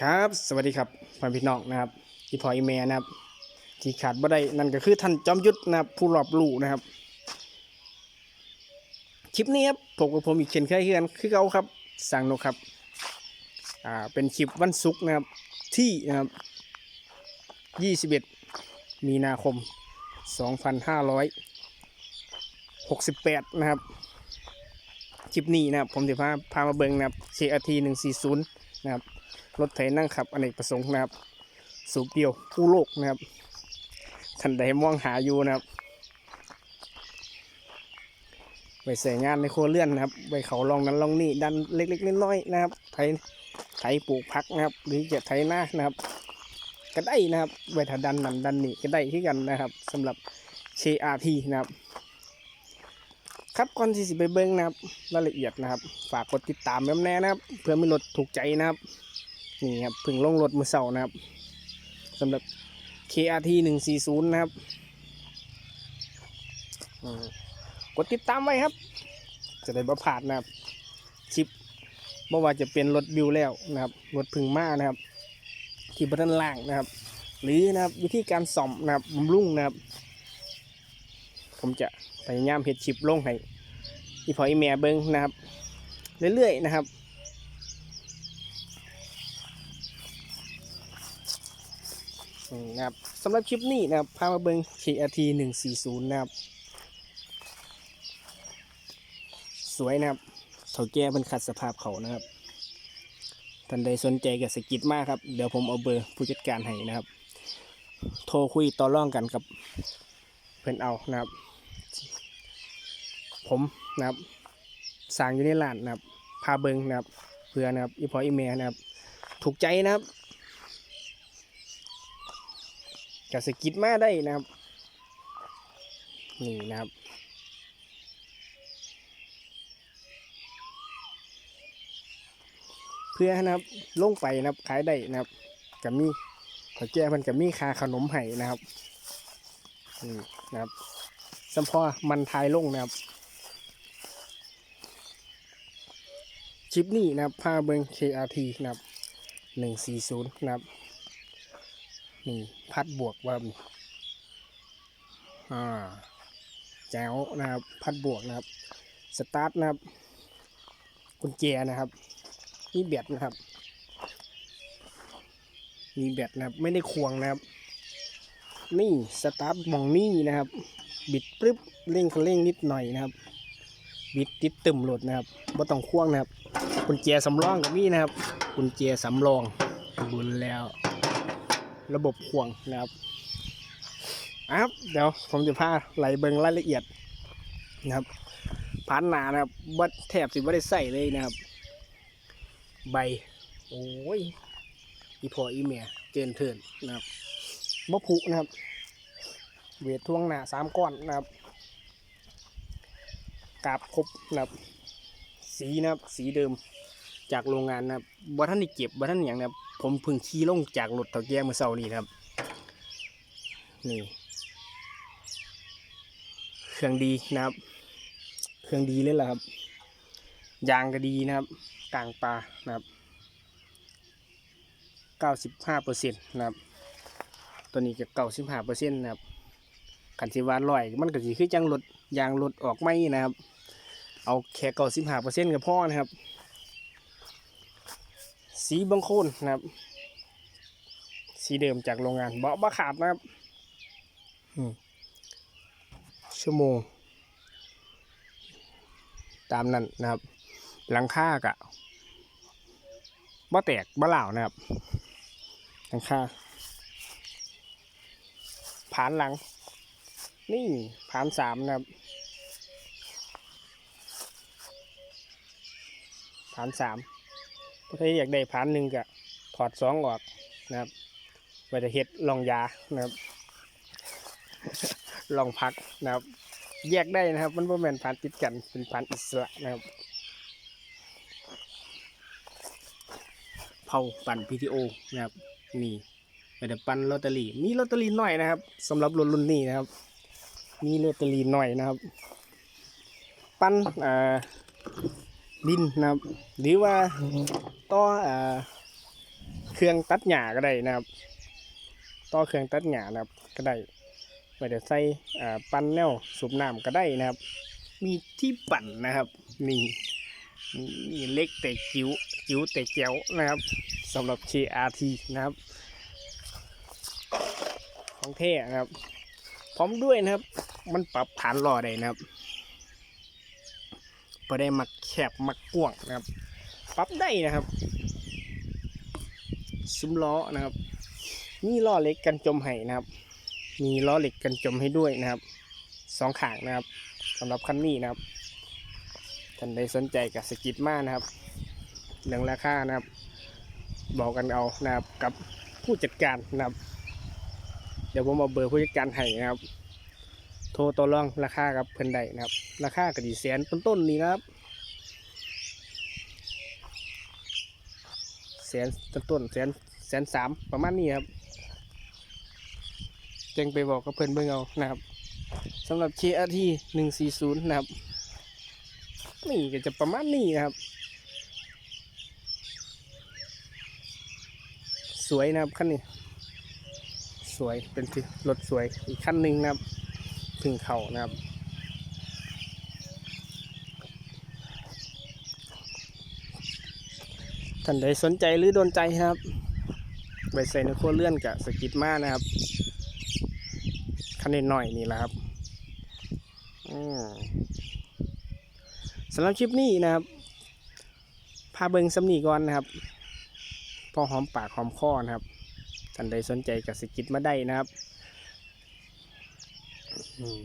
ครับ สวัสดีครับพ่อพี่น้องนะครับที่พออีเมลนะครับ ที่ขาดบ่ได้นั่นก็คือท่านจอมยุทธนะครับผู้รอบรู้นะครับ คลิปนี้ครับผมกับผมอีกเช่นเคยเฮือนคือเขาครับสั่งนกครับอ่าเป็นคลิปวันศุกร์นะครับที่นะครับ21มีนาคม2568นะครับคลิปนี้นะครับผมจะพาพามาเบิ่งนะครับ CRT 140 นะครับ รถไถนั่งขับอเนกประสงค์นะครับ สูบเดียวผู้โลกนะครับท่านใดมองหาอยู่นะครับไปใส่งานในครัวเรือนนะครับไปเขาลองนั้นลองนี่ดันเล็กๆน้อยๆนะครับไถไถปลูกพักนะครับ หรือจะไถหน้านะครับ ก็ได้นะครับไว้ถ้าดันนั่นดันนี่ก็ได้ที่กันนะครับสำหรับ KRT นะครับครับก่อนที่สิไปเบิ้งนะครับรายละเอียดนะครับ ฝากกดติดตามแม่แน่นะครับ เพื่อมีรถถูกใจนะครับ นี่ครับพึ่งลงรถมือเสานะครับสำหรับ KRT 140 นะครับกดติดตามไว้ครับ จะได้บ่พลาดนะครับคลิปไม่ว่าจะเป็นรถบิวแล้วนะครับรถพึ่งมานะครับ ที่บัตนล่างนะครับ หรือนะครับวิธีการซ่อมนะครับบำรุงนะครับ ผมจะพยายามเห็ดคลิปลงให้อีพออีแม่เบิ้งนะครับ เรื่อยๆนะครับ อืม นะครับสำหรับคลิปนี้นะครับพามาเบิง KRT 140 นะครับ สวยนะครับเขาแก้เป็นขัดสภาพเขานะครับท่านใดสนใจกับสกิดมากครับ เดี๋ยวผมเอาเบอร์ผู้จัดการให้นะครับ โทรคุยต่อร่องกันกับเพื่อนเอานะครับ ผมนะครับสร้างอยู่ในร้านนะครับพาเบิงนะครับเพื่อนะครับอีพออีเมลนะครับ ถูกใจนะครับ กับสกิดมาได้นะครับ นี่นะครับเพื่อนะครับลงไปนะครับขายได้นะครับกับมีขอแก้มันกับมีคาขนมไห้นะครับนี่นะครับสัมพอมันทายลงนะครับคลิปนี้นะครับพาเบิง KRT นะครับหนึ่งสี่ศูนย์นะครับ นี่พัดบวกว่าอ่าแจ๋วนะครับ พัดบวกนะครับ สตาร์ทนะครับ กุญแจนะครับมีแบตนะครับ มีแบตนะครับ ไม่ได้ควงนะครับ นี่สตาร์ทมองนี่นะครับ บิดปึ๊บเร่งคันเร่งนิดหน่อยนะครับ บิดติดตึมโหลดนะครับบ่ต้องควงนะครับ กุญแจสำรองกับมีนะครับ กุญแจสำรองบุญแล้ว ระบบห่วงนะครับอะครับเดี๋ยวผมจะพาไหลเบิงรายละเอียดนะครับพันหนานะครับบัดแทบสิบ่ได้ใส่เลยนะครับ ใบ โอ้ยอีพออีเมียเจนเทินนะครับมะพุนะครับ เวทท่วงหนาสามก้อนนะครับกาบครบนะครับ สีนะครับ สีเดิมจากโรงงานนะครับบ่ท่านได้เก็บบ่ท่านอย่างนะครับ ผมเพิ่งขี่ลงจากรถเถาแก่เมื่อเช้านี้ครับ นี่ เครื่องดีนะครับ เครื่องดีเลยล่ะครับ ยางก็ดีนะครับกลางปลานะครับเก้าสิบห้าเปอร์เซ็นต์นะครับ ตัวนี้จะเก้าสิบห้าเปอร์เซ็นต์นะครับขันสิวานลอย มันก็สิคือจังรถยางรถออกไม่นะครับ เอาแค่เก้าสิบห้าเปอร์เซ็นต์ก็พอนะครับ สีบางโคนนะครับ สีเดิมจากโรงงานเบาะบะขาดนะครับชั่วโมง ตามนั้นนะครับ หลังคากะบ่แตกบ่เหล่านะครับ หลังคาผานหลัง นี่ผานสามนะครับผานสาม ถ้าอยากได้ผานหนึ่งก็ถอดสองออกนะครับไว้จะเฮ็ดลองยานะครับลองพักนะครับ แยกได้นะครับ มันบ่แมนผานติดกันเป็นผานอิสระนะครับเผาปั่น PTO นะครับนี่ไปแต่ปั่นลอตเตอรี่มีลอตเตอรี่หน่อยนะครับสำหรับรุ่นรุ่นนี้นะครับ มีลอตเตอรี่หน่อยนะครับ ปั้นอ่า ดินนะครับ หรือว่าต่ออเครื่องตัดหญ้าก็ได้นะครับ ต่อเครื่องตัดหญ้านะครับก็ได้ไว้เดี๋ยวใส่อ่าปั้นแนวสูบน้ำก็ได้นะครับ มีที่ปั่นนะครับนี่นี่เล็กแต่จิ๋วจิ๋วแต่แจ๋วนะครับสำหรับ KRT นะครับ ของเท่นะครับ พร้อมด้วยนะครับ มันปรับฐานรอได้นะครับ พอได้มักแคบมักกว้างนะครับปรับได้นะครับ ซุ้มล้อนะครับ มีล้อเหล็กกันจมให้นะครับ มีล้อเหล็กกันจมให้ด้วยนะครับสองขางนะครับสำหรับคันนี้นะครับท่านใดสนใจกับสกิดมานะครับเรื่องราคานะครับ บอกกันเอานะครับกับผู้จัดการนะครับ เดี๋ยวผมเอาเบอร์ผู้จัดการให้นะครับ โทรต่อรองราคากับเพิ่นได้นะครับ ราคากระดีแสนต้นๆนี้นะครับแสนต้นๆแสนแสนสามประมาณนี้ครับจึงไปบอกกับเพิ่อนเบิ่งเอานะครับสำหรับ KRT 140 นะครับ นี่ก็จะประมาณนี้นะครับ สวยนะครับคันนี้ สวยเป็นที่รถสวยอีกคันหนึ่งนะครับ พึ่งเข่านะครับท่านใดสนใจหรือโดนใจครับใส่ในคเลื่อนกับสกิดมานะครับคันนิดหน่อยนี่แหละครับสำหรับคลิปนี้นะครับพาเบิงสำนีก่อนนะครับ พอหอมปากหอมคอนะครับท่านใดสนใจกับสกิดมาได้นะครับ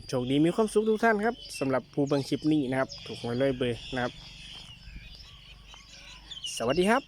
โชคดีมีความสุขทุกท่านครับสำหรับผู้บังคลิปนี้นะครับ ถูกหวยเลยเบอร์นะครับ สวัสดีครับ